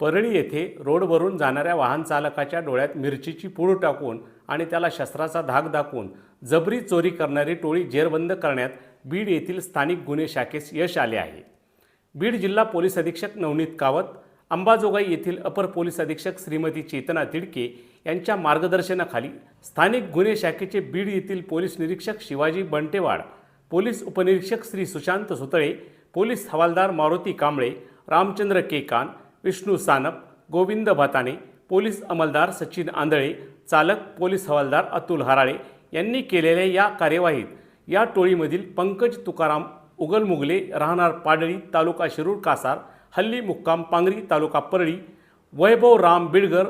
परळी येथे रोडवरून जाणाऱ्या वाहन चालकाच्या डोळ्यात मिरचीची पूड टाकून आणि त्याला शस्त्राचा धाक दाखवून जबरी चोरी करणारी टोळी जेरबंद करण्यात बीड येथील स्थानिक गुन्हे शाखेस यश आले आहे. बीड जिल्हा पोलीस अधीक्षक नवनीत कावत अंबाजोगाई येथील अपर पोलीस अधीक्षक श्रीमती चेतना तिडके यांच्या मार्गदर्शनाखाली स्थानिक गुन्हे शाखेचे बीड येथील पोलीस निरीक्षक शिवाजी बंटेवाड पोलीस उपनिरीक्षक श्री सुशांत सुतळे पोलीस हवालदार मारुती कांबळे रामचंद्र केकान विष्णू सानप गोविंद भाताने पोलीस अंमलदार सचिन आंधळे चालक पोलीस हवालदार अतुल हराळे यांनी केलेल्या या कार्यवाहीत या टोळीमधील पंकज तुकाराम उगलमुगले राहणार पाडळी तालुका शिरूर कासार हल्ली मुक्काम पांगरी तालुका परळी वैभव राम बिडगर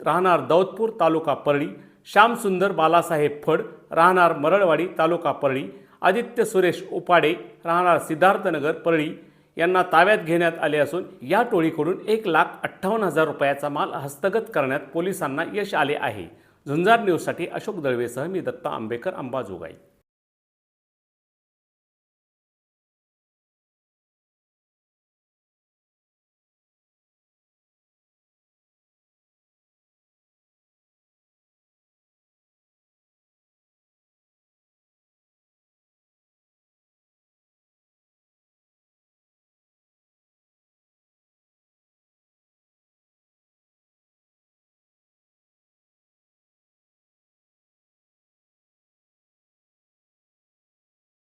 राहणार दौदपूर तालुका परळी श्यामसुंदर बालासाहेब फड राहणार मरळवाडी तालुका परळी आदित्य सुरेश उपाडे राहणार सिद्धार्थनगर परळी यांना ताब्यात घेण्यात आले असून या टोळीकडून एक लाख अठ्ठावन्न हजार रुपयाचा माल हस्तगत करण्यात पोलिसांना यश आले आहे. झुंजार न्यूजसाठी अशोक दळवेसह मी दत्ता आंबेकर अंबाजोगाई.